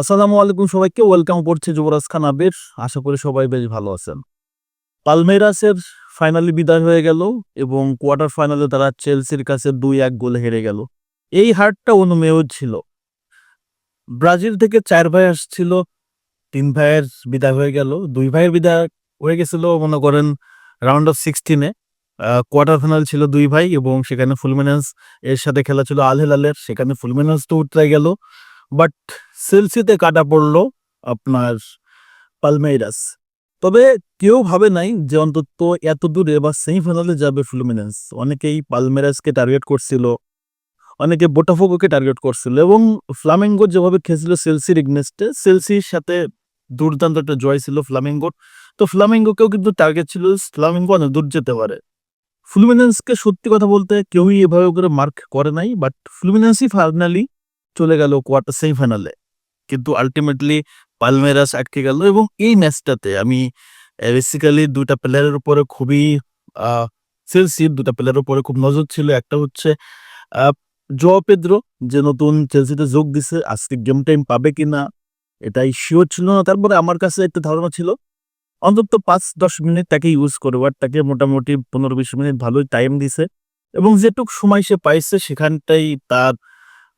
আসসালামু আলাইকুম সবাইকে ওয়েলকাম করছে যুবরাজ খান আবির। আশা করি সবাই বেশ ভালো আছেন। পালমেরাসের ফাইনালি বিদায় হয়ে গেল এবং কোয়ার্টার ফাইনালে তারা চেলসির কাছে দুই এক গোলে হেরে গেল। এই হারটা অনুমেয় ছিল। ব্রাজিল থেকে চার ভাই আসছিল, তিন ভাইয়ের বিদায় হয়ে গেল। দুই ভাইয়ের বিদায় হয়ে গেছিল, মনে করেন রাউন্ড অফ সিক্সটিনে কোয়ার্টার ফাইনাল ছিল দুই ভাই এবং সেখানে ফুলমিনান্স এর সাথে খেলা ছিল আল হেলালের সেখানে ফুলমিনান্স তো উঠতে গেল। বাট সেলসিতে কাটা পড়ল আপনার পালমেইরাস তবে কেউ ভাবে নাই যে অন্তত এত দূরে বা সেমিফাইনালে যাবে ফ্লুমিনেন্স অনেকেই পালমেরাসকে টার্গেট করছিল, অনেকে বোটাফোগোকে টার্গেট করছিল এবং ফ্লামেঙ্গো যেভাবে খেলছিল সেলসির ইগনেস্টে সেলসির সাথে দুর্দান্ত একটা জয় ছিল ফ্লামেঙ্গোর তো ফ্লামেঙ্গোকেও কিন্তু টার্গেট ছিল ফ্লামেঙ্গো অনেক দূর যেতে পারে। ফ্লুমিনেন্সকে সত্যি কথা বলতে কেউই এভাবে করে মার্ক করে নাই বাট ফ্লুমিনেন্সই ফাইনালি চলে গেল কোয়ার্টার সেমিফাইনালে কিন্তু আলটিমেটলি পালমেরাস আটকে গেল এবং এই ম্যাচটাতে আমি বেসিক্যালি দুটা প্লেয়ারের উপরে খুবই সেলসির দুটা প্লেয়ারের উপরে খুব নজর ছিল। একটা হচ্ছে জো পেদ্রো, যে নতুন চেলসিতে যোগ দিছে, আজকে গেম টাইম পাবে কিনা, এটাই শিওর ছিল না। তারপরে আমার কাছে একটা ধারণা ছিল, অন্তত পাঁচ দশ মিনিট তাকে ইউজ করব আর তাকে মোটামুটি পনেরো বিশ মিনিট ভালোই টাইম দিছে। এবং যেটুক সময় সে পাইছে, সেখানটাই তার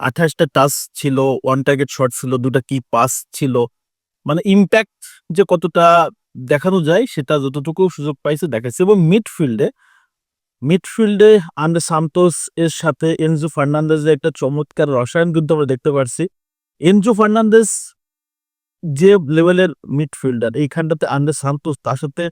আঠাশটা টাচ ছিল ওয়ান টার্গেট শট ছিল, দুটা কি পাস ছিল। মানে ইম্প্যাক্ট যে কতটা দেখানো যায়, সেটা যতটুকু সুযোগ পাইছে দেখাচ্ছে এবং মিডফিল্ডে মিডফিল্ডে আন্ডে সান্তোস এর সাথে এনজো ফার্নান্দেজের একটা চমৎকার রসায়ন কিন্তু আমরা দেখতে পারছি। এনজো ফার্নান্দেজ যে লেভেলের মিডফিল্ডার এইখানটাতে আন্ডে সান্তোস তার সাথে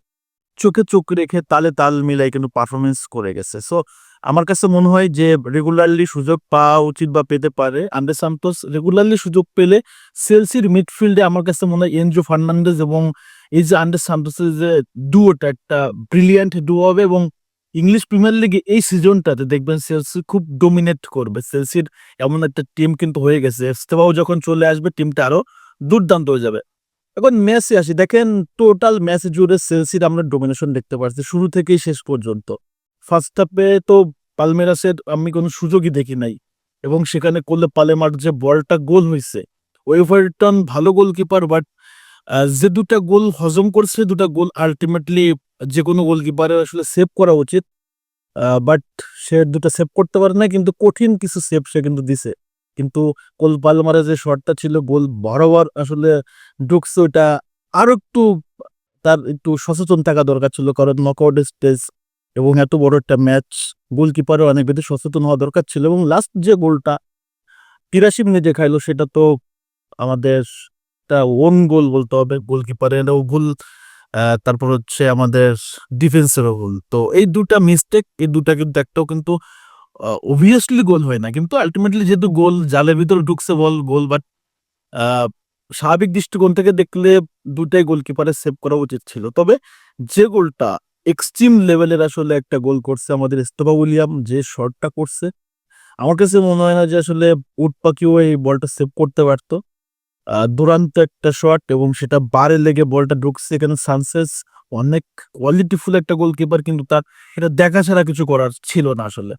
চোখে চোখ রেখে তালে তাল মিলাই কিন্তু পারফরমেন্স করে গেছে। সো আমার কাছে মনে হয় যে রেগুলারলি সুযোগ পাওয়া উচিত বা পেতে পারে। আন্ডে সান্তোস রেগুলারলি সুযোগ পেলে সেলসির মিডফিল্ডে আমার কাছে মনে হয় এনজো ফার্নান্ডেজ এবং এই যে আন্ডে সান্তোসের যে ডুয়োটা একটা ব্রিলিয়ান্ট ডুও হবে এবং ইংলিশ প্রিমিয়ার লিগে এই সিজনটাতে দেখবেন সেলসি খুব ডোমিনেট করবে। সেলসির এমন একটা টিম কিন্তু হয়ে গেছে। এস্তেবাও যখন চলে আসবে টিমটা আরও দুর্দান্ত হয়ে যাবে। এখন ম্যাচে আসি। দেখেন টোটাল ম্যাচ জুড়ে সেলসির আমরা ডোমিনেশন দেখতে পাচ্ছি শুরু থেকেই শেষ পর্যন্ত। ফার্স্ট হাফে তো পালমেরাসের আমি কোনো সুযোগই দেখি নাই। এবং সেখানে করলে পালেমার যে বলটা গোল হয়েছে ওয়েভারটন ভালো গোলকিপার বাট যে দুটা গোল হজম করছে দুটা গোল আলটিমেটলি যে কোনো গোলকিপারের আসলে সেভ করা উচিত। বাট সে দুটা সেভ করতে পারে না কিন্তু কঠিন কিছু সেভ সে কিন্তু দিছে। কিন্তু কোল পালমারের যে শটটা ছিল, গোল বরাবর আসলে ঢুকছে ওটা আরও একটু তার একটু সচেতন থাকা দরকার ছিল, কারণ নকআউট স্টেজ এবং এত বড় একটা ম্যাচ গোলকিপারও অনেক বেশি সচেতন হওয়া দরকার ছিল এবং লাস্ট যে গোলটা তিরাশি মিনিটে খাইলো, সেটা তো আমাদের ওন গোল বলতে হবে গোলকিপারেরও ভুল তারপর হচ্ছে আমাদের ডিফেন্সেরও ভুল তো এই দুটা মিস্টেক এই দুটা কিন্তু একটাও কিন্তু অবভিয়াসলি গোল হয় না। কিন্তু আলটিমেটলি যেহেতু গোল জালের ভিতরে ঢুকছে বল গোল বাট স্বাভাবিক দৃষ্টিকোণ থেকে দেখলে দুটাই গোলকিপারের সেভ করা উচিত ছিল। তবে যে গোলটা এক্সট্রিম লেভেলের আসলে একটা গোল করছে আমাদের ইস্তফা উইলিয়াম যে শটটা করছে। আমার কাছে মনে হয় না যে আসলে উট পাখিও এই বলটা সেভ করতে পারতো। দুরান্ত একটা শট এবং সেটা বারে লেগে বলটা ঢুকছে এখানে সানসেস অনেক কোয়ালিটিফুল একটা গোলকিপার কিন্তু তার এটা দেখা ছাড়া কিছু করার ছিল না আসলে।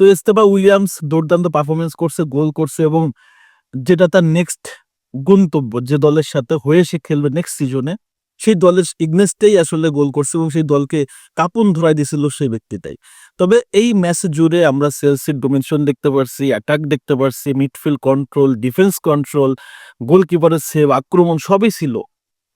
তো ইস্তফা উইলিয়ামস দুর্দান্ত পারফরমেন্স করছে গোল করছে এবং যেটা তার নেক্সট গন্তব্য যে দলের সাথে হয়ে সে খেলবে নেক্সট সিজনে সেই দলের ইগনেসটাই আসলে গোল করছে এবং সেই দলকে কাপুন ধরাই দিয়েছিল সেই ব্যক্তিটাই। তবে এই ম্যাচ জুড়ে আমরা সেলসির ডোমিনেশন দেখতে পারছি, অ্যাটাক দেখতে পারছি, মিডফিল্ড কন্ট্রোল, ডিফেন্স কন্ট্রোল, গোলকিপারের সেভ, আক্রমণ সবই ছিল।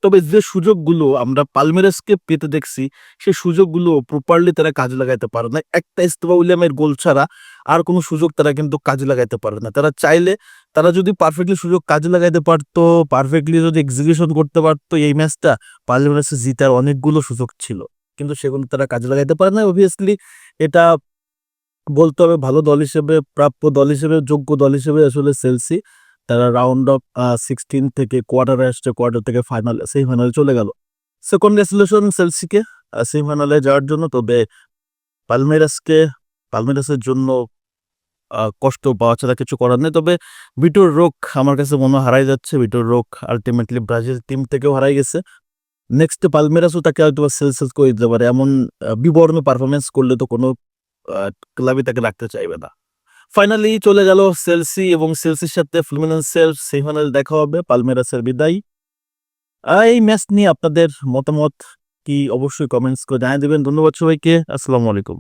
তবে যে সুযোগগুলো আমরা পালমেরাসকে পেতে দেখছি সেই সুযোগগুলো প্রপারলি তারা কাজে লাগাইতে পারে না। একটা ইস্তফা উইলিয়ামের গোল ছাড়া আর কোনো সুযোগ তারা কিন্তু কাজে লাগাইতে পারে না। তারা চাইলে, তারা যদি পারফেক্টলি সুযোগ কাজে লাগাইতে পারতো পারফেক্টলি যদি এক্সিকিউশন করতে পারতো, এই ম্যাচটা পালমেরাসে জিতার অনেকগুলো সুযোগ ছিল। কিন্তু সেগুলো তারা কাজে লাগাইতে পারে না। অবভিয়াসলি এটা বলতে হবে ভালো দল হিসেবে, প্রাপ্য দল হিসেবে, যোগ্য দল হিসেবে আসলে সেলসি তারা রাউন্ড অফ সিক্সটিন থেকে কোয়ার্টারে আসছে কোয়ার্টার থেকে ফাইনাল সেমিফাইনালে চলে গেল। সো কনগ্রেচুলেশন সেলসিকে সেমিফাইনালে যাওয়ার জন্য। তবে পালমেরাসকে, পালমেরাসের জন্য কষ্ট পাওয়া ছাড়া কিছু করার নেই। তবে বিটোর রোগ আমার কাছে মনে হারাই যাচ্ছে। বিটোর রোগ আলটিমেটলি ব্রাজিল টিম থেকেও হারাই গেছে। নেক্সট পালমেরাসও তাকে হয়তো সেলসেস করে দিতে পারে। এমন বিবর্ণ পারফরমেন্স করলে তো কোনো ক্লাবই তাকে রাখতে চাইবে না। ফাইনালি চলে গেল সেলসি এবং সেলসির সাথে ফ্লুমিনেন্সের সেমিফাইনাল দেখা হবে। পালমেরাসের বিদায়। এই ম্যাচ নিয়ে আপনাদের মতামত কি? অবশ্যই কমেন্টস করে জানিয়ে দেবেন। ধন্যবাদ সবাইকে। আসসালামু আলাইকুম।